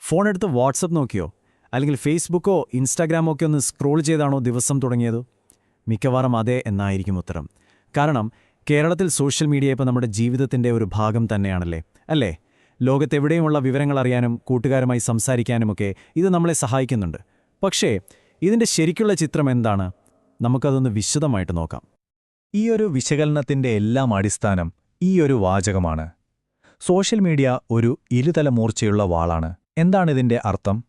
Phone എടുത്ത് WhatsApp നോക്കിയോ? അല്ലെങ്കിൽ ഫേസ്ബുക്കോ ഇൻസ്റ്റാഗ്രാമോ ഒക്കെ ഒന്ന് സ്ക്രോൾ ചെയ്താണോ ദിവസം തുടങ്ങിയത്? മിക്കവാറും അതെ എന്നായിരിക്കും ഉത്തരം. കാരണം കേരളത്തിൽ സോഷ്യൽ മീഡിയ ഇപ്പോൾ നമ്മുടെ ജീവിതത്തിന്റെ ഒരു ഭാഗം തന്നെയാണല്ലേ? അല്ലേ? ലോകത്തെവിടെയുമുള്ള വിവരങ്ങൾ അറിയാനും കൂട്ടുകാരുമായി സംസാരിക്കാനുമൊക്കെ ഇത് നമ്മളെ സഹായിക്കുന്നുണ്ട്. പക്ഷേ ഇതിന്റെ ശരിക്കുള്ള ചിത്രം എന്താണ്? നമുക്കതൊന്ന് വിശദമായിട്ട് നോക്കാം. ഈ ഒരു വിശകലനത്തിന്റെ എല്ലാം അടിസ്ഥാനം ഈ ഒരു വാചകമാണ്. സോഷ്യൽ മീഡിയ ഒരു ഇരുതല മൂർച്ചയുള്ള വാളാണ്. എന്താണിതിന്റെ അർത്ഥം?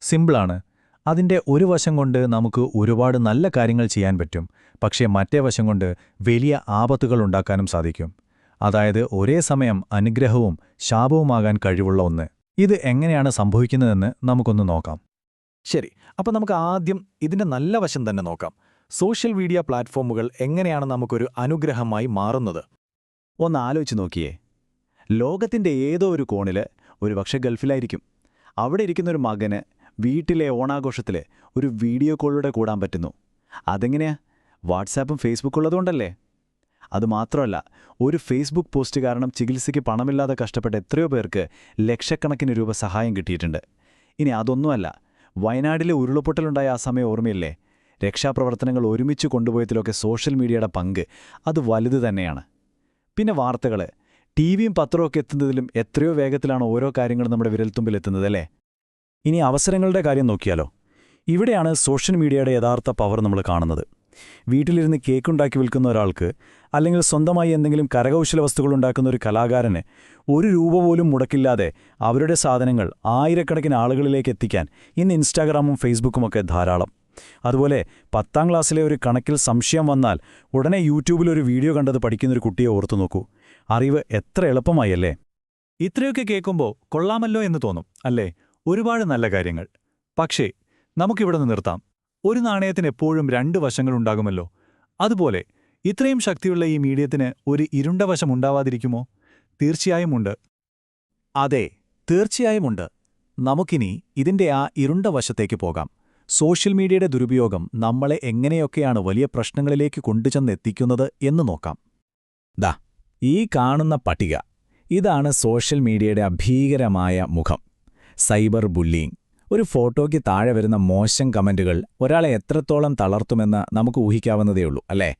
സിമ്പിളാണ്. അതിന്റെ ഒരു വശം കൊണ്ട് നമുക്ക് ഒരുപാട് നല്ല കാര്യങ്ങൾ ചെയ്യാൻ പറ്റും. പക്ഷേ മറ്റേ വശം കൊണ്ട് വലിയ ആപത്തുകൾ ഉണ്ടാക്കാനും സാധിക്കും. അതായത് ഒരേ സമയം അനുഗ്രഹവും ശാപവുമാകാൻ കഴിവുള്ള ഒന്ന്. ഇത് എങ്ങനെയാണ് സംഭവിക്കുന്നതെന്ന് നമുക്കൊന്ന് നോക്കാം. ശരി അപ്പോൾ നമുക്ക് ആദ്യം ഇതിന്റെ നല്ല വശം തന്നെ നോക്കാം. സോഷ്യൽ മീഡിയ പ്ലാറ്റ്ഫോമുകൾ എങ്ങനെയാണ് നമുക്കൊരു അനുഗ്രഹമായി മാറുന്നത്? ഒന്ന് ആലോചിച്ച് നോക്കിയേ. ലോകത്തിന്റെ ഏതോ ഒരു കോണിൽ ഒരുപക്ഷെ ഗൾഫിലായിരിക്കും. അവിടെ ഇരിക്കുന്ന ഒരു മകന് വീട്ടിലെ ഓണാഘോഷത്തിൽ ഒരു വീഡിയോ കോളിലൂടെ കൂടാൻ പറ്റുന്നു. അതെങ്ങനെയാ? വാട്സാപ്പും ഫേസ്ബുക്കും ഉള്ളതുകൊണ്ടല്ലേ? അതുമാത്രമല്ല ഒരു ഫേസ്ബുക്ക് പോസ്റ്റ് കാരണം ചികിത്സയ്ക്ക് പണമില്ലാതെ കഷ്ടപ്പെട്ട എത്രയോ പേർക്ക് ലക്ഷക്കണക്കിന് രൂപ സഹായം കിട്ടിയിട്ടുണ്ട്. ഇനി അതൊന്നുമല്ല വയനാട്ടിലെ ഉരുളപ്പൊട്ടലുണ്ടായ ആ സമയം ഓർമ്മയില്ലേ? രക്ഷാപ്രവർത്തനങ്ങൾ ഒരുമിച്ച് കൊണ്ടുപോയതിലൊക്കെ സോഷ്യൽ മീഡിയയുടെ പങ്ക് അത് വലുത് തന്നെയാണ്. പിന്നെ വാർത്തകൾ ടി വിയും പത്രമൊക്കെ എത്തുന്നതിലും എത്രയോ വേഗത്തിലാണ് ഓരോ കാര്യങ്ങളും നമ്മുടെ വിരൽത്തുമ്പിൽ എത്തുന്നത് അല്ലേ? ഇനി അവസരങ്ങളുടെ കാര്യം നോക്കിയാലോ. ഇവിടെയാണ് സോഷ്യൽ മീഡിയയുടെ യഥാർത്ഥ പവർ നമ്മൾ കാണുന്നത്. വീട്ടിലിരുന്ന് കേക്കുണ്ടാക്കി വിൽക്കുന്ന ഒരാൾക്ക് അല്ലെങ്കിൽ സ്വന്തമായി എന്തെങ്കിലും കരകൗശല വസ്തുക്കൾ ഉണ്ടാക്കുന്ന ഒരു കലാകാരന് ഒരു രൂപ പോലും മുടക്കില്ലാതെ അവരുടെ സാധനങ്ങൾ ആയിരക്കണക്കിന് ആളുകളിലേക്ക് എത്തിക്കാൻ ഇന്ന് ഇൻസ്റ്റാഗ്രാമും ഫേസ്ബുക്കുമൊക്കെ ധാരാളം. അതുപോലെ പത്താം ക്ലാസ്സിലെ ഒരു കണക്കിൽ സംശയം വന്നാൽ ഉടനെ യൂട്യൂബിൽ ഒരു വീഡിയോ കണ്ടത് പഠിക്കുന്നൊരു കുട്ടിയെ ഓർത്തു നോക്കൂ. അറിവ് എത്ര എളുപ്പമായല്ലേ? ഇത്രയൊക്കെ കേൾക്കുമ്പോൾ കൊള്ളാമല്ലോ എന്ന് തോന്നും അല്ലേ? ഒരുപാട് നല്ല കാര്യങ്ങൾ. പക്ഷേ നമുക്കിവിടെ നിന്ന് നിർത്താം. ഒരു നാണയത്തിന് എപ്പോഴും രണ്ട് വശങ്ങളുണ്ടാകുമല്ലോ അതുപോലെ ഇത്രയും ശക്തിയുള്ള ഈ മീഡിയത്തിന് ഒരു ഇരുണ്ട വശം ഉണ്ടാവാതിരിക്കുമോ? തീർച്ചയായും ഉണ്ട്. അതെ തീർച്ചയായുമുണ്ട് നമുക്കിനി ഇതിന്റെ ആ ഇരുണ്ട വശത്തേക്ക് പോകാം. സോഷ്യൽ മീഡിയയുടെ ദുരുപയോഗം നമ്മളെ എങ്ങനെയൊക്കെയാണ് വലിയ പ്രശ്നങ്ങളിലേക്ക് കൊണ്ടുചെന്നെത്തിക്കുന്നത് എന്ന് നോക്കാം. ദാ ഈ കാണുന്ന പട്ടിക. ഇതാണ് സോഷ്യൽ മീഡിയയുടെ അഭീകരമായ മുഖം. സൈബർ ബുള്ളിയിങ് ഒരു ഫോട്ടോയ്ക്ക് താഴെ വരുന്ന മോശം കമന്റുകൾ ഒരാളെ എത്രത്തോളം തളർത്തുമെന്ന് നമുക്ക് ഊഹിക്കാവുന്നതേയുള്ളൂ അല്ലേ?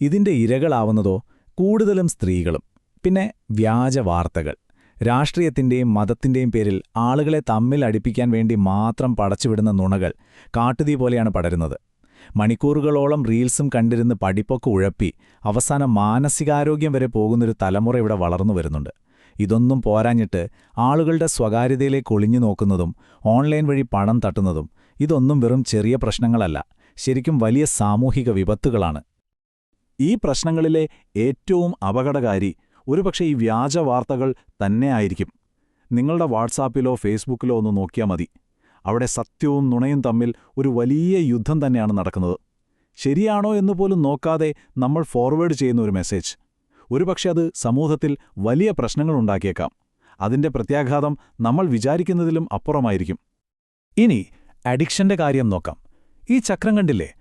ഇതിന്റെ ഇരകളാവുന്നതോ കൂടുതലും സ്ത്രീകളും. പിന്നെ വ്യാജ വാർത്തകൾ. രാഷ്ട്രീയത്തിന്റെയും മതത്തിന്റെയും പേരിൽ ആളുകളെ തമ്മിൽ അടിപ്പിക്കാൻ വേണ്ടി മാത്രം പടച്ചുവിടുന്ന നുണകൾ കാട്ടുതീ പോലെയാണ് പടരുന്നത്. മണിക്കൂറുകളോളം റീൽസും കണ്ടിരുന്ന് പഠിപ്പൊക്കെ ഉഴപ്പി അവസാനം മാനസികാരോഗ്യം വരെ പോകുന്നൊരു തലമുറ ഇവിടെ വളർന്നു വരുന്നുണ്ട്. ഇതൊന്നും പോരാഞ്ഞിട്ട് ആളുകളുടെ സ്വകാര്യതയിലേക്ക് ഒളിഞ്ഞു നോക്കുന്നതും ഓൺലൈൻ വഴി പണം തട്ടുന്നതും ഇതൊന്നും വെറും ചെറിയ പ്രശ്നങ്ങളല്ല ശരിക്കും വലിയ സാമൂഹിക വിപത്തുകളാണ്. ഈ പ്രശ്നങ്ങളിലെ ഏറ്റവും അപകടകാരി ഒരുപക്ഷെ ഈ വ്യാജ വാർത്തകൾ തന്നെ ആയിരിക്കും. നിങ്ങളുടെ വാട്സാപ്പിലോ ഫേസ്ബുക്കിലോ ഒന്ന് നോക്കിയാൽ മതി. അവിടെ സത്യവും നുണയും തമ്മിൽ ഒരു വലിയ യുദ്ധം തന്നെയാണ് നടക്കുന്നത്. ശരിയാണോ എന്ന് പോലും നോക്കാതെ നമ്മൾ ഫോർവേഡ് ചെയ്യുന്ന ഒരു മെസ്സേജ്. ഒരുപക്ഷെ അത് സമൂഹത്തിൽ വലിയ പ്രശ്നങ്ങളുണ്ടാക്കിയേക്കാം അതിന്റെ പ്രത്യാഘാതം നമ്മൾ വിചാരിക്കുന്നതിലും അപ്പുറമായിരിക്കും. ഇനി അഡിക്ഷന്റെ കാര്യം നോക്കാം. ഈ ചക്രം കണ്ടില്ലേ?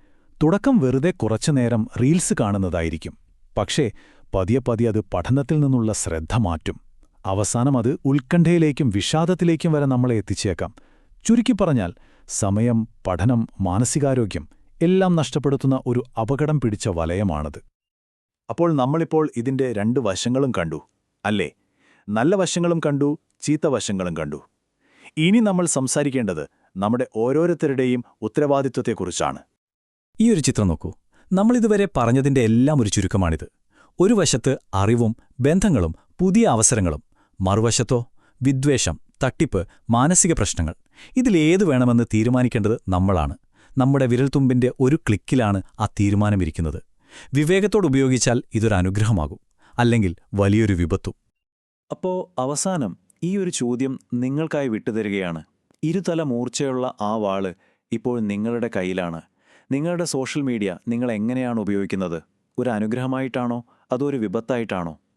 തുടക്കം വെറുതെ കുറച്ചുനേരം റീൽസ് കാണുന്നതായിരിക്കും. പക്ഷേ പതിയെ പതിയെ അത് പഠനത്തിൽ നിന്നുള്ള ശ്രദ്ധ മാറ്റും. അവസാനം അത് ഉത്കണ്ഠയിലേക്കും വിഷാദത്തിലേക്കും വരെ നമ്മളെ എത്തിച്ചേക്കാം. ചുരുക്കി പറഞ്ഞാൽ സമയം പഠനം മാനസികാരോഗ്യം എല്ലാം നഷ്ടപ്പെടുത്തുന്ന ഒരു അപകടം പിടിച്ച വലയമാണത്. അപ്പോൾ നമ്മളിപ്പോൾ ഇതിന്റെ രണ്ട് വശങ്ങളും കണ്ടു അല്ലേ? നല്ല വശങ്ങളും കണ്ടു ചീത്ത വശങ്ങളും കണ്ടു. ഇനി നമ്മൾ സംസാരിക്കേണ്ടത് നമ്മുടെ ഓരോരുത്തരുടെയും ഉത്തരവാദിത്വത്തെക്കുറിച്ചാണ്. ഈ ഒരു ചിത്രം നോക്കൂ. നമ്മളിതുവരെ പറഞ്ഞതിന്റെ എല്ലാം ഒരു ചുരുക്കമാണിത്. ഒരു വശത്ത് അറിവും ബന്ധങ്ങളും പുതിയ അവസരങ്ങളും മറുവശത്തോ വിദ്വേഷം തട്ടിപ്പ് മാനസിക പ്രശ്നങ്ങൾ. ഇതിലേത് വേണമെന്ന് തീരുമാനിക്കേണ്ടത് നമ്മളാണ്. നമ്മുടെ വിരൽത്തുമ്പിന്റെ ഒരു ക്ലിക്കിലാണ് ആ തീരുമാനമിരിക്കുന്നത്. വിവേകത്തോട് ഉപയോഗിച്ചാൽ ഇതൊരു അനുഗ്രഹമാകും അല്ലെങ്കിൽ വലിയൊരു വിപത്തും. അപ്പോ അവസാനം ഈ ഒരു ചോദ്യം നിങ്ങൾക്കായി വിട്ടുതരികയാണ്. ഇരുതല മൂർച്ചയുള്ള ആ വാൾ ഇപ്പോൾ നിങ്ങളുടെ കയ്യിലാണ്. നിങ്ങളുടെ സോഷ്യൽ മീഡിയ നിങ്ങൾ എങ്ങനെയാണ് ഉപയോഗിക്കുന്നത്? ഒരു അനുഗ്രഹമായിട്ടാണോ? അതോ ഒരു വിപത്തായിട്ടാണോ?